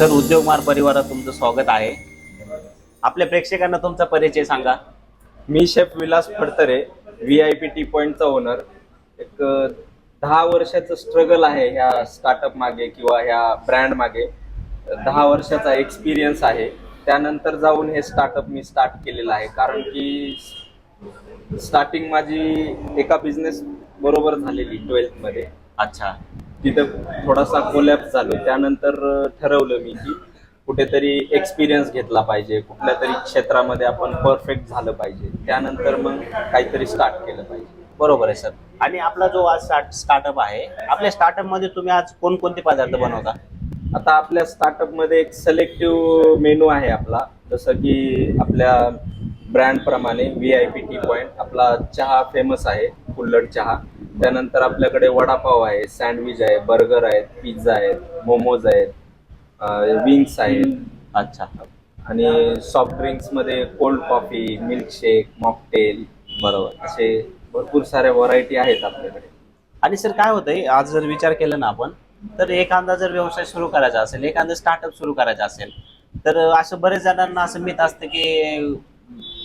Sir उद्योगमार परिवारात तुमचं स्वागत आहे. आपल्या प्रेक्षकांना तुमचा परिचय सांगा. मी chef Vilas Phadtare V I P T पॉईंटचा ओनर एक अ, दहा वर्षाचं स्ट्रगल आहे ह्या स्टार्टअप मागे किंवा ह्या ब्रँड मागे. दहा वर्षाचा एक्सपिरियन्स आहे. त्यानंतर जाऊन हे स्टार्टअप मी स्टार्ट केलेलं आहे. कारण की स्टार्टिंग माझी एका बिझनेस बरोबर झालेली ट्वेल्थमध्ये अच्छा. तिथं थोडासा कोलॅप्स झालो. त्यानंतर ठरवलं मी की कुठेतरी एक्सपिरियन्स घेतला पाहिजे. कुठल्या तरी क्षेत्रामध्ये आपण परफेक्ट झालं पाहिजे. त्यानंतर मग काहीतरी स्टार्ट केलं पाहिजे. बरोबर आहे सर. आणि आपला जो आज स्टार्ट स्टार्टअप आहे आपल्या स्टार्टअपमध्ये तुम्ही आज कोणकोणते पदार्थ बनवता? आता आपल्या स्टार्टअपमध्ये एक सिलेक्टिव्ह मेनू आहे आपला. जसं की आपल्या ब्रँड प्रमाणे V I P T point आपला चहा फेमस आहे कुल्लड चहा. त्यानंतर आपल्याकडे वडापाव आहे सँडविच आहे बर्गर आहेत पिझ्झा आहेत मोमोज आहेत विंग्स आहेत. अच्छा. आणि सॉफ्ट ड्रिंक्समध्ये कोल्ड कॉफी मिल्कशेक मॉकटेल बरोबर. असे भरपूर साऱ्या व्हरायटी आहेत आपल्याकडे. आणि सर काय होतंय? आज जर विचार केला ना आपण तर एखादा जर व्यवसाय सुरू करायचा असेल एखादं स्टार्टअप सुरू करायचं असेल तर असं बरेच जणांना असं मित असतं की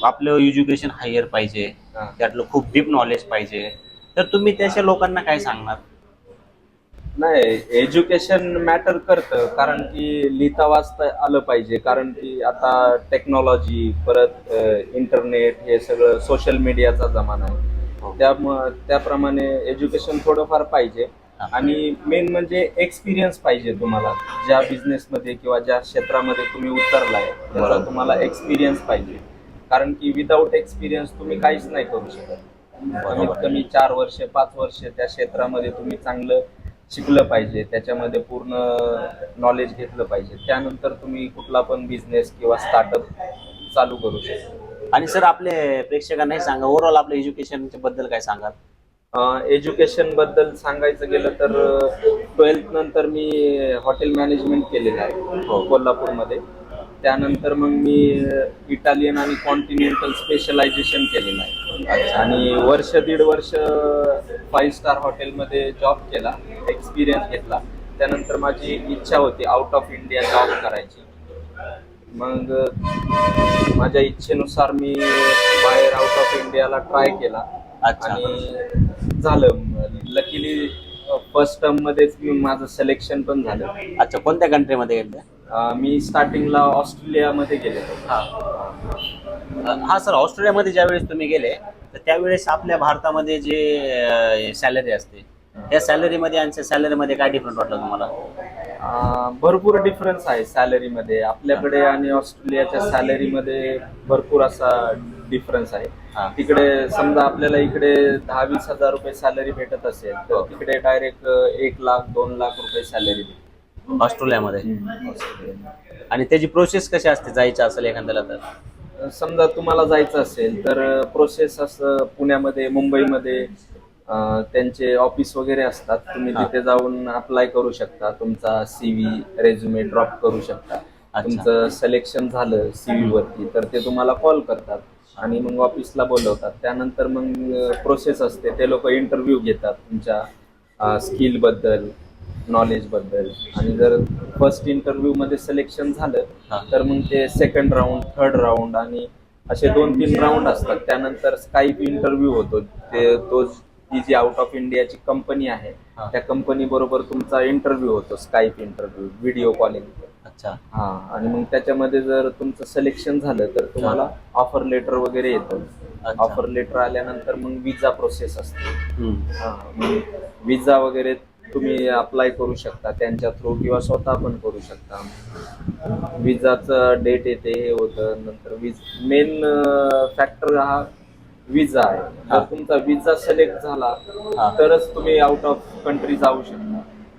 आपलं एज्युकेशन हायर पाहिजे. त्यातलं खूप डीप नॉलेज पाहिजे. तर तुम्ही त्याच्या लोकांना काय सांगणार? नाही एज्युकेशन मॅटर करतं कारण की लिहिता वाचता आलं पाहिजे. कारण की आता टेक्नॉलॉजी परत इंटरनेट हे सगळं सोशल मीडियाचा जमाना आहे. त्यामुळं त्याप्रमाणे एज्युकेशन थोडंफार पाहिजे. आणि मेन म्हणजे एक्सपिरियन्स पाहिजे तुम्हाला. ज्या बिझनेसमध्ये किंवा ज्या क्षेत्रामध्ये तुम्ही उतरलाय त्याचा. तुम्हाला एक्सपिरियन्स पाहिजे. कारण की विदाऊट एक्सपिरियन्स तुम्ही काहीच नाही करू शकत. कमीत कमी चार वर्ष पाच वर्ष त्या क्षेत्रामध्ये तुम्ही चांगलं शिकलं पाहिजे त्याच्यामध्ये पूर्ण नॉलेज घेतलं पाहिजे. त्यानंतर तुम्ही कुठला पण बिझनेस किंवा स्टार्टअप चालू करू शकता. आणि सर आपले प्रेक्षकांनाही सांगा ओव्हरऑल आपल्या एज्युकेशनच्या बद्दल काय सांगाल? एज्युकेशनबद्दल सांगायचं गेलं तर ट्वेल्थ नंतर मी हॉटेल मॅनेजमेंट केलेलं आहे कोल्हापूरमध्ये. त्यानंतर मग मी इटालियन आणि कॉन्टिनेंटल स्पेशलायझेशन केलेलं आहे. आणि वर्ष दीड वर्ष फाईव्ह स्टार हॉटेलमध्ये जॉब केला एक्सपिरियन्स घेतला. त्यानंतर माझी इच्छा होती आउट ऑफ इंडिया जॉब करायची. मग माझ्या इच्छेनुसार मी बाहेर आउट ऑफ इंडियाला ट्राय केला. अच्छा. आणि झालं. लकीली फर्स्ट टर्म मध्येच मी माझं सिलेक्शन पण झालं. अच्छा कोणत्या कंट्रीमध्ये गेले अं, मी स्टार्टिंगला ऑस्ट्रेलियामध्ये गेले हा. सर ऑस्ट्रेलियामध्ये ज्यावेळेस तुम्ही गेले तर त्यावेळेस आपल्या भारतामध्ये जे सॅलरी असते त्या सॅलरीमध्ये आणि सॅलरीमध्ये काय डिफरंट वाटलं तुम्हाला? अं, भरपूर डिफरन्स आहे सॅलरीमध्ये आपल्याकडे आणि ऑस्ट्रेलियाच्या सॅलरीमध्ये भरपूर असा डिफरन्स हा. आहे. तिकडे समजा आपल्याला इकडे दहा वीस हजार रुपये सॅलरी भेटत असेल तर तिकडे डायरेक्ट एक लाख दोन लाख रुपये सॅलरी ऑस्ट्रेलियामध्ये. आणि त्याची प्रोसेस कशी असते? जायचं असेल एखाद्याला तर? समजा तुम्हाला जायचं असेल तर प्रोसेस असं पुण्यामध्ये मुंबईमध्ये अं, त्यांचे ऑफिस वगैरे असतात. तुम्ही हा. तिथे जाऊन अप्लाय करू शकता. तुमचा सीव्ही रेझ्युमे ड्रॉप करू शकता. अच्छा. तुमचं सिलेक्शन झालं सीव्ही वरती तर ते तुम्हाला कॉल करतात. आणि मग ऑफिसला बोलवतात. त्यानंतर मग प्रोसेस असते. ते लोक इंटरव्ह्यू घेतात तुमच्या स्किलबद्दल नॉलेजबद्दल. आणि जर फर्स्ट इंटरव्ह्यू मध्ये सिलेक्शन झालं. तर मग ते सेकंड राऊंड थर्ड राऊंड आणि असे दोन तीन राऊंड असतात. त्यानंतर स्काईप इंटरव्ह्यू होतो. ते तो ती जी आउट ऑफ इंडियाची कंपनी आहे. त्या कंपनी बरोबर तुमचा इंटरव्ह्यू होतो स्काईप इंटरव्ह्यू व्हिडिओ कॉलिंग अच्छा हा आणि मग त्याच्यामध्ये जर तुमचं सिलेक्शन झालं तर तुम्हाला ऑफर लेटर वगैरे येतं. ऑफर लेटर आल्यानंतर मग विजा प्रोसेस असते. विजा वगैरे तुम्ही अप्लाय करू शकता त्यांच्या थ्रू किंवा स्वतः पण करू शकता विजाचं डेट येते हे होतं नंतर विज मेन फॅक्टर हा विजा आहे. जर तुमचा विजा सिलेक्ट झाला. तरच तुम्ही आउट ऑफ कंट्री जाऊ शकता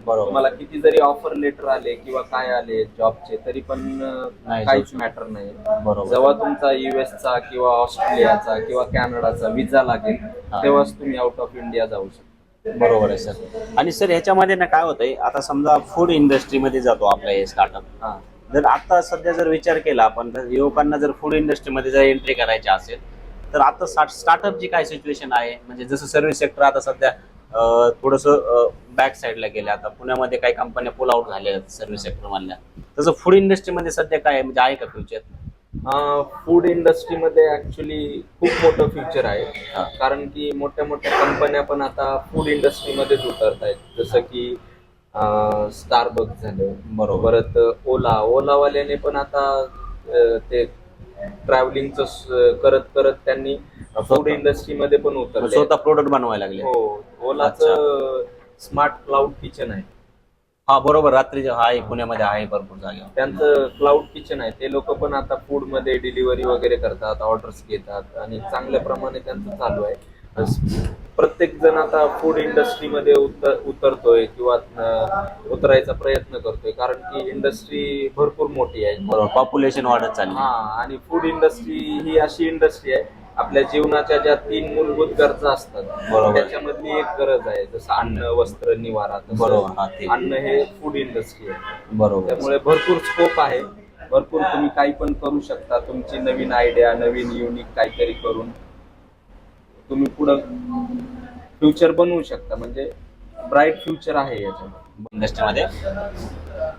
बरोबर. तुम्हाला किती जरी ऑफर लेटर आले किंवा काय आले जॉबचे तरी पण अं, नाही काहीच मॅटर नाही. बरोबर. जेव्हा तुमचा US चा किंवा ऑस्ट्रेलियाचा किंवा कॅनडाचा विजा लागेल हा. तेव्हाच तुम्ही आउट ऑफ इंडिया जाऊ शकता. बरोबर आहे सर. आणि सर ह्याच्यामध्ये ना काय होतंय आता समजा फूड इंडस्ट्रीमध्ये जातो आपला हे स्टार्टअप हा. जर आता सध्या जर विचार केला आपण तर युवकांना जर फूड इंडस्ट्रीमध्ये जर एंट्री करायची असेल तर आता स्टार्टअपची काय सिच्युएशन आहे? म्हणजे जसं सर्व्हिस सेक्टर आता सध्या थोडस बॅक साईडला गेले. आता पुण्यामध्ये काही कंपन्या पुल आउट झाल्या आहेत सर्व्हिस सेक्टर मधल्या. तसं फूड इंडस्ट्रीमध्ये सध्या काय? म्हणजे आहे का फ्युचर फूड इंडस्ट्रीमध्ये ऍक्च्युली खूप मोठं फ्युचर आहे. कारण की मोठ्या मोठ्या कंपन्या पण आता फूड इंडस्ट्रीमध्येच उतरत आहेत जसं की स्टारबक्स झालं. बरोबर. परत ओला ओलावाल्याने पण आता ते ट्रॅव्हलिंगच करत करत त्यांनी फूड. इंडस्ट्रीमध्ये पण उतरले. स्वतः प्रोडक्ट बनवायला लागले. हो. ओलाचं स्मार्ट क्लाउड किचन आहे. हा बरोबर. रात्री आहे पुण्यामध्ये आहे भरपूर जागेवर त्यांचं क्लाउड किचन आहे. ते लोक पण आता फूडमध्ये डिलिव्हरी वगैरे करतात ऑर्डर्स घेतात आणि चांगल्या प्रमाणे त्यांचं चालू आहे. प्रत्येक जण आता फूड इंडस्ट्रीमध्ये उतर उतरतोय किंवा उतरायचा प्रयत्न करतोय. कारण की इंडस्ट्री भरपूर मोठी आहे. बरोबर. पॉप्युलेशन वाढत चालली. हा आणि फूड इंडस्ट्री ही अशी इंडस्ट्री आहे. आपल्या जीवनाच्या ज्या तीन मूलभूत गरजा असतात बरोबर. त्याच्यामधली एक गरज आहे. जसं अन्न वस्त्र निवारा तसं बरोबर, हा, ते. अन्न हे फूड इंडस्ट्री आहे. बरोबर. त्यामुळे भरपूर स्कोप आहे. भरपूर तुम्ही काही पण करू शकता. तुमची नवीन आयडिया नवीन युनिक काहीतरी करून. तुम्ही पुढं फ्युचर बनवू शकता. म्हणजे ब्राईट फ्युचर आहे याच्यामध्ये. इंडस्ट्रीमध्ये.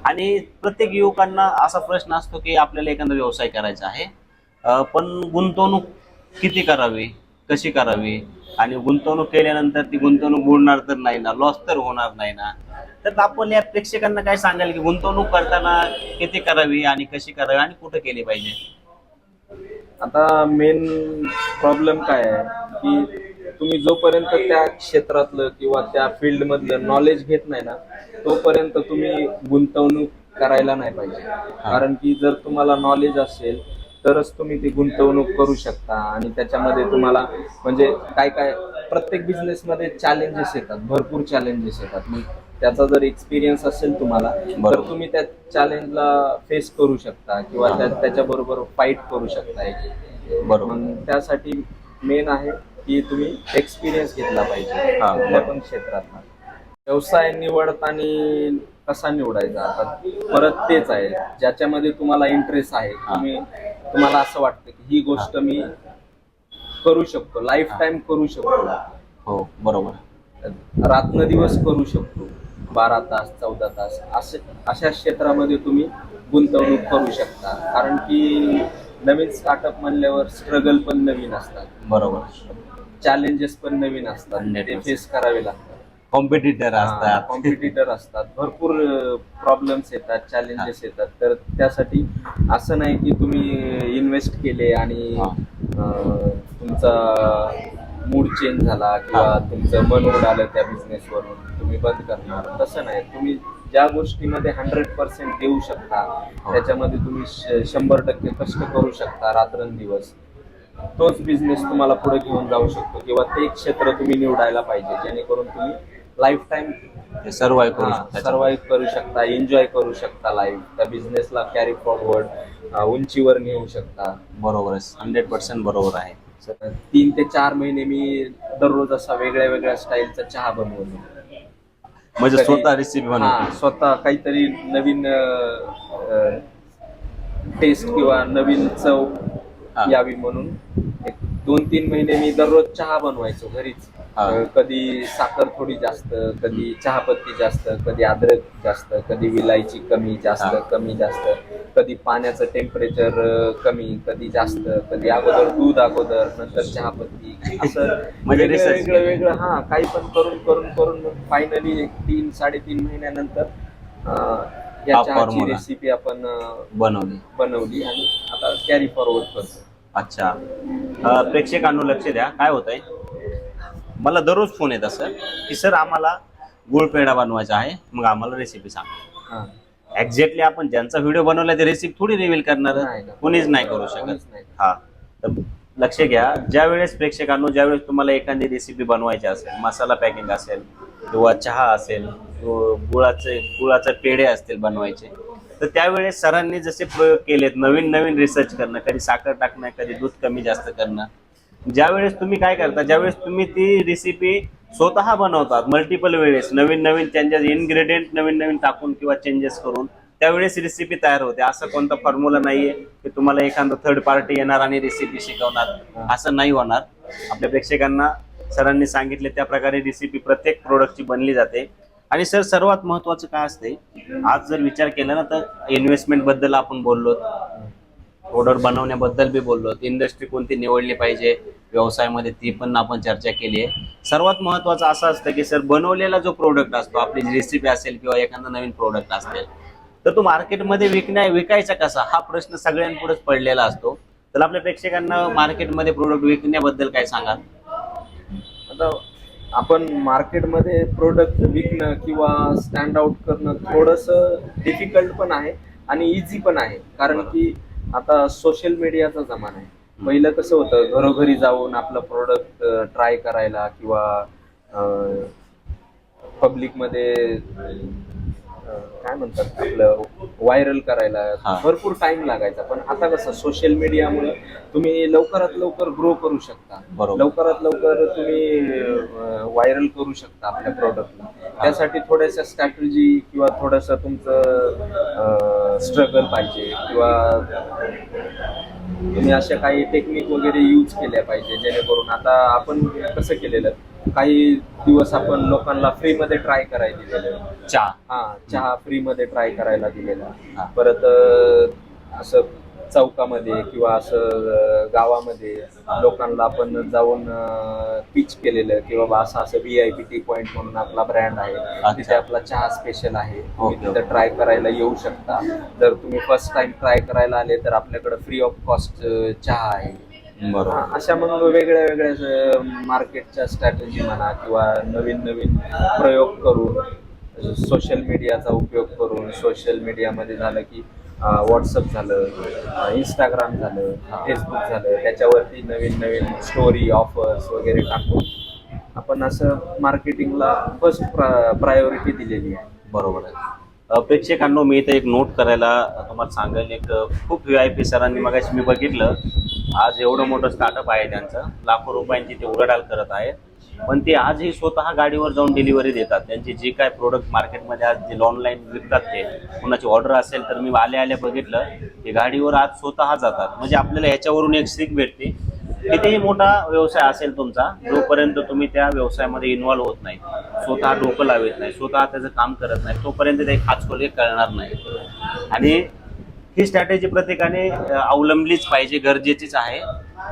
आणि प्रत्येक युवकांना असा प्रश्न असतो की आपल्याला एखादा व्यवसाय करायचा आहे. पण गुंतवणूक किती करावी? कशी करावी? आणि गुंतवणूक केल्यानंतर ती गुंतवणूक बुडणार तर नाही ना? लॉस तर होणार नाही ना? तर आपण या प्रेक्षकांना काय सांगाल की गुंतवणूक करताना किती करावी आणि कशी करावी आणि कुठं केली पाहिजे? आता मेन प्रॉब्लेम काय आहे? की तुम्ही जोपर्यंत त्या क्षेत्रातलं किंवा त्या फील्ड मधलं नॉलेज घेत नाही ना तोपर्यंत तुम्ही गुंतवणूक करायला नाही पाहिजे. कारण की जर तुम्हाला नॉलेज असेल तरच तुम्ही ती गुंतवणूक करू शकता आणि त्याच्यामध्ये तुम्हाला म्हणजे काय काय प्रत्येक बिझनेसमध्ये चॅलेंजेस येतात भरपूर चॅलेंजेस येतात. मग त्याचा जर एक्सपिरियन्स असेल तुम्हाला तर बरोबर. तुम्ही त्या चॅलेंजला फेस करू शकता किंवा त्या त्याच्याबरोबर फाईट करू शकता एक. बरोबर. मग त्यासाठी मेन आहे की तुम्ही एक्सपिरियन्स घेतला पाहिजे. हा, कुठल्या बरोबर. पण क्षेत्रात व्यवसाय निवडताना कसा निवडायचा? आता परत तेच आहे. ज्याच्यामध्ये तुम्हाला इंटरेस्ट आहे तुम्ही तुम्हाला असं वाटतं की ही गोष्ट मी करू शकतो. लाईफ टाईम करू शकतो. हो बरोबर. रात्रदिवस करू शकतो. बारा तास चौदा तास असे अशा क्षेत्रामध्ये तुम्ही गुंतवणूक करू शकता. कारण की नवीन स्टार्टअप म्हणल्यावर स्ट्रगल पण नवीन असतात. बरोबर. चॅलेंजेस पण नवीन असतात. ते 100%. फेस करावे लागतात. कॉम्पिटिटर असतात. कॉम्पिटिटर असतात. भरपूर प्रॉब्लेम्स येतात चॅलेंजेस येतात. तर त्यासाठी असं नाही की तुम्ही इन्व्हेस्ट केले आणि तुमचा मूड चेंज झाला किंवा. तुमचं मन उडालं त्या बिझनेसवरून तुम्ही बंद करणार. तसं नाही. तुम्ही ज्या गोष्टीमध्ये हंड्रेड पर्सेंट देऊ शकता. त्याच्यामध्ये तुम्ही शंभर टक्के कष्ट करू शकता रात्रंदिवस. तोच बिझनेस तुम्हाला पुढे घेऊन जाऊ शकतो किंवा ते क्षेत्र तुम्ही निवडायला पाहिजे जेणेकरून तुम्ही लाईफ टाईम सर्वाईव्ह करू सर्वाईव्ह करू शकता एन्जॉय करू शकता लाईफ त्या बिझनेसला कॅरी फॉरवर्ड उंचीवर नेऊ शकता. बरोबर हंड्रेड पर्सेंट बरोबर आहे. तीन ते चार महिने मी दररोज असा वेगळ्या वेगळ्या स्टाईलचा चहा बनवतो. म्हणजे स्वतः रेसिपी हा बनवतो स्वतः काहीतरी नवीन टेस्ट किंवा नवीन चव हा. यावी म्हणून एक दोन तीन महिने मी दररोज चहा बनवायचो घरीच. कधी साखर थोडी जास्त कधी चहापत्ती जास्त कधी अद्रक जास्त कधी विलायची कमी जास्त. कमी जास्त कधी पाण्याचं टेम्परेचर कमी कधी जास्त कधी अगोदर दूध अगोदर नंतर चहापत्ती. असं म्हणजे वेगळं वेगळं हा काही पण करून करून करून फायनली एक तीन साडेतीन महिन्यानंतर या चहाची. रेसिपी आपण बनवली. बनवली आणि आता कॅरी फॉरवर्ड करतो. अच्छा. प्रेक्षकांनो लक्ष द्या. काय होतंय? मला दररोज फोन येतात सर की सर आम्हाला गुळ पेढा बनवायचा आहे मग आम्हाला रेसिपी सांगा. एक्झॅक्टली आपण ज्यांचा व्हिडिओ बनवला ते रेसिपी थोडी रिव्हील करणार. कोणीच नाही करू शकत. हा तर लक्ष घ्या ज्या वेळेस प्रेक्षकांनो ज्यावेळेस तुम्हाला एखादी रेसिपी बनवायची असेल मसाला पॅकिंग असेल किंवा चहा असेल गुळाचे गुळाचे पेढे असतील बनवायचे तर त्यावेळेस सरांनी जसे प्रयोग केलेत नवीन नवीन रिसर्च करणं कधी साखर टाकणं कधी दूध कमी जास्त करणं ज्यावेळेस तुम्ही काय करता ज्यावेळेस तुम्ही ती रेसिपी स्वतः बनवतात मल्टिपल वेळेस नवीन नवीन चेंजेस इन्ग्रेडियंट नवीन नवीन टाकून किंवा चेंजेस करून त्यावेळेस रेसिपी तयार होते. असं कोणता फॉर्म्युला नाहीये की तुम्हाला एखादं थर्ड पार्टी येणार आणि रेसिपी शिकवणार. असं नाही होणार. आपल्या प्रेक्षकांना सरांनी सांगितले त्या प्रकारे रेसिपी प्रत्येक प्रोडक्टची बनली जाते. आणि सर सर्वात महत्वाचं काय असते? आज जर विचार केला ना तर इन्व्हेस्टमेंटबद्दल आपण बोललो प्रोडक्ट बनवण्याबद्दल बी बोललो. इंडस्ट्री कोणती निवडली पाहिजे व्यवसायामध्ये ती पण आपण चर्चा केली आहे. सर्वात महत्वाचं असं असतं की सर बनवलेला जो प्रोडक्ट असतो आपली जी रेसिपी असेल किंवा एखादा नवीन प्रोडक्ट असेल तर तो मार्केटमध्ये विकण्या विकायचा कसा? हा प्रश्न सगळ्यांपुढेच पडलेला असतो. तर आपल्या प्रेक्षकांना मार्केटमध्ये प्रोडक्ट विकण्याबद्दल काय सांगाल? आता आपण मार्केटमध्ये प्रोडक्ट विकणं किंवा स्टँड आउट करणं थोडंसं डिफिकल्ट पण आहे आणि इझी पण आहे. कारण की आता सोशल मीडियाचा जमाना आहे. पहिलं कसं होतं घरोघरी जाऊन आपलं प्रोडक्ट ट्राय करायला किंवा पब्लिकमध्ये काय म्हणतात आपलं व्हायरल करायला हा. भरपूर टाइम लागायचा पण आता कसं सोशल मीडियामुळे तुम्ही लवकरात लवकर ग्रो करू शकता बरोबर. लवकरात लवकर तुम्ही व्हायरल करू शकता आपल्या प्रोडक्टला त्यासाठी थोड्याशा स्ट्रॅटेजी किंवा थोडंसं तुमचं स्ट्रगल पाहिजे किंवा तुम्ही अशा काही टेक्निक वगैरे यूज केल्या पाहिजे जेणेकरून आता आपण कसं केलेलं काही दिवस आपण लोकांना फ्रीमध्ये ट्राय करायला दिलेलं. चहा. हा चहा फ्री मध्ये ट्राय करायला दिलेला. परत अं, असं चौकामध्ये किंवा असं अं, गावामध्ये लोकांना आपण जाऊन पिच केलेलं किंवा बा असं असं V I P T point म्हणून आपला ब्रँड आहे. तिथे आपला चहा स्पेशल आहे. तुम्ही ओके, तिथं ट्राय करायला येऊ शकता. जर तुम्ही फर्स्ट टाइम ट्राय करायला आले तर आपल्याकडे फ्री ऑफ कॉस्ट चहा आहे. बरोबर. हा, अशा मग वेगळ्या वेगळ्या मार्केटच्या स्ट्रॅटेजी म्हणा किंवा नवीन नवीन प्रयोग करून सोशल मीडियाचा उपयोग करून सोशल मीडियामध्ये झालं की व्हॉट्सअप झालं इंस्टाग्राम झालं फेसबुक झालं त्याच्यावरती नवीन नवीन स्टोरी ऑफर्स वगैरे टाकून आपण असं मार्केटिंगला फर्स्ट प्रायोरिटी दिलेली आहे. बरोबर आहे. प्रेक्षकांनो मी इथे एक नोट करायला तुम्हाला सांगेल एक खूप व्ही आय पी सरांनी मगाशी मी बघितलं. आज एवढं मोठं स्टार्टअप आहे त्यांचं. लाखो रुपयांची ते उलाढाल करत आहे पण ते आजही स्वतः गाडीवर जाऊन डिलिव्हरी देतात. त्यांची जी काय प्रोडक्ट मार्केटमध्ये आज जे ऑनलाईन विकतात ते कुणाची ऑर्डर असेल तर मी आले आले बघितलं. ते गाडीवर आज स्वतः जातात. म्हणजे आपल्याला ह्याच्यावरून एक सीख भेटते. कितीही मोठा व्यवसाय असेल तुमचा जोपर्यंत तुम्ही त्या व्यवसायामध्ये इन्व्हॉल्व्ह होत नाही स्वतः डोकं लावत नाही. स्वतः त्याचं काम करत नाही. तोपर्यंत ते खाचखोले कळणार नाही. आणि ही स्ट्रॅटेजी प्रत्येकाने अवलंबलीच पाहिजे गरजेचीच आहे.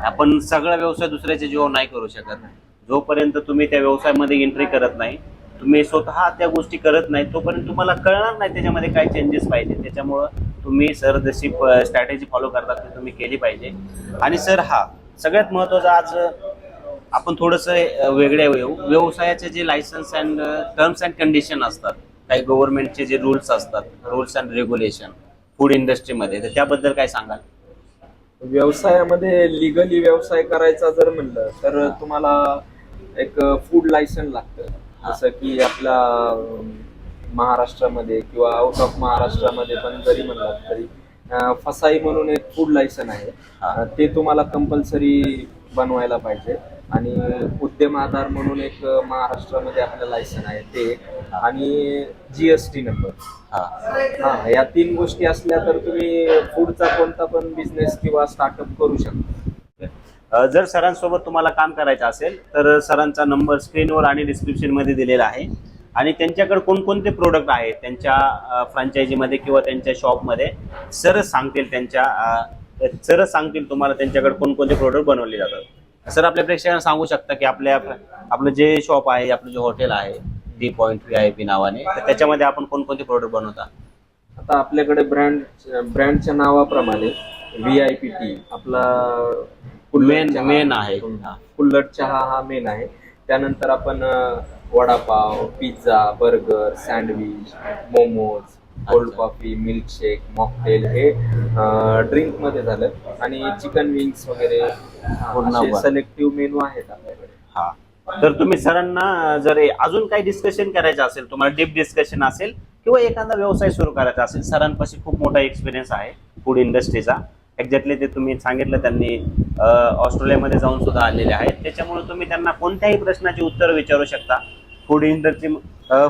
आपण सगळा व्यवसाय दुसऱ्याच्या जीवावर नाही करू शकत. जोपर्यंत तुम्ही त्या व्यवसायामध्ये एंट्री करत नाही तुम्ही स्वतः त्या गोष्टी करत नाही तोपर्यंत तुम्हाला कळणार नाही त्याच्यामध्ये काय चेंजेस पाहिजे. त्याच्यामुळं तुम्ही सर जशी स्ट्रॅटेजी फॉलो करतात ती तुम्ही केली पाहिजे. आणि सर हा सगळ्यात महत्त्वाचा आज आपण थोडंसं वेगळ्या येऊ. व्यवसायाचे जे license and terms and condition असतात काही गव्हर्नमेंटचे जे रूल्स असतात रूल्स अँड रेग्युलेशन फूड इंडस्ट्रीमध्ये तर त्याबद्दल काय सांगाल? व्यवसायामध्ये लिगली व्यवसाय करायचा जर म्हणलं तर तुम्हाला एक फूड लायसन लागतं. जसं की आपल्या अं, महाराष्ट्रामध्ये किंवा आउट ऑफ महाराष्ट्रामध्ये पण जरी म्हणलं तरी फसाई म्हणून एक फूड लायसन आहे. ते तुम्हाला कंपल्सरी बनवायला पाहिजे. आणि उद्यम आधार म्हणून एक महाराष्ट्रामध्ये आपलं लायसन आहे. ते आणि जीएसटी नंबर हा. हा या तीन गोष्टी असल्या तर तुम्ही फूडचा कोणता पण बिझनेस किंवा स्टार्टअप करू शकता. अ, जर सरांसोबत तुम्हाला काम करायचं असेल तर सरांचा नंबर स्क्रीनवर आणि डिस्क्रिप्शनमध्ये दिलेला आहे. आणि त्यांच्याकडे कोणकोणते प्रोडक्ट आहेत त्यांच्या फ्रँचायझीमध्ये किंवा त्यांच्या शॉपमध्ये सर सांगतील त्यांच्या सर सांगतील तुम्हाला त्यांच्याकडे कोणकोणते प्रोडक्ट बनवले जातात. सर आपल्या प्रेक्षकांना सांगू शकता की आपल्या आपलं जे शॉप आहे आपलं जे हॉटेल आहे D point V I P नावाने. तर त्याच्यामध्ये आपण कोणकोणते प्रोडक्ट बनवता? आता आपल्याकडे ब्रँड ब्रँडच्या नावाप्रमाणे व्ही आय पी टी आपला मेन चहा- मेन आहे. हा. कुल्हड चहा हा मेन आहे. त्यानंतर आपण अं, vada pav pizza burger sandwich momos cold अच्छा. कॉफी मिल्कशेक मॉकटेल हे ड्रिंकमध्ये झालं. आणि चिकन विंग्स वगैरे पूर्ण वर. सिलेक्टिव्ह मेनू आहेत आपल्याकडे. हा. तर तुम्ही सरांना जर अजून काही डिस्कशन करायचं असेल तुम्हाला डीप डिस्कशन असेल किंवा एखादा व्यवसाय सुरू करायचा असेल सरांपाशी खूप मोठा एक्सपिरियन्स आहे फूड इंडस्ट्रीचा एक्झॅक्टली ते तुम्ही सांगितलं त्यांनी ऑस्ट्रेलियामध्ये जाऊन सुद्धा आलेले आहेत. त्याच्यामुळे तुम्ही त्यांना कोणत्याही प्रश्नाची उत्तर विचारू शकता. फूड इंडस्ट्री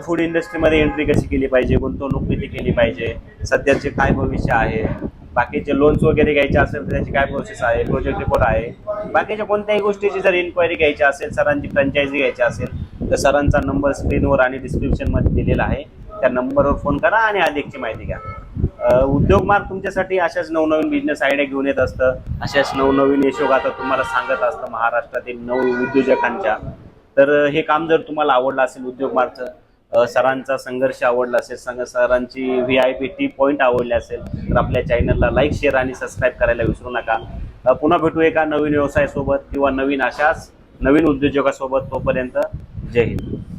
फूड इंडस्ट्रीमध्ये एंट्री कशी केली पाहिजे गुंतवणूक किती केली पाहिजे सध्याचे काय भविष्य आहे बाकीचे लोन्स वगैरे घ्यायचे असेल तर त्याची काय प्रोसेस आहे? प्रोजेक्ट रिपोर्ट आहे. बाकीच्या कोणत्याही गोष्टीची जर इन्क्वायरी घ्यायची असेल सरांची फ्रँचायझी घ्यायची असेल तर सरांचा नंबर स्क्रीनवर आणि डिस्क्रिप्शनमध्ये दिलेला आहे. त्या नंबरवर फोन करा आणि अधिकची माहिती घ्या. उद्योग मार्ग तुमच्यासाठी अशाच नवनवीन बिझनेस आयडिया घेऊन येत असतं. अशाच नवनवीन यशोगाथा तुम्हाला सांगत असतं महाराष्ट्रातील नव उद्योजकांच्या. तर हे काम जर तुम्हाला आवडलं असेल उद्योग मार्गचं सरांचा संघर्ष आवडला असेल संघ सरांची V I P T point आवडली असेल तर आपल्या चॅनलला लाईक शेअर आणि सबस्क्राईब करायला विसरू नका. पुन्हा भेटू एका नवीन व्यवसायासोबत किंवा नवीन अशाच नवीन उद्योजकासोबत तोपर्यंत जय हिंद.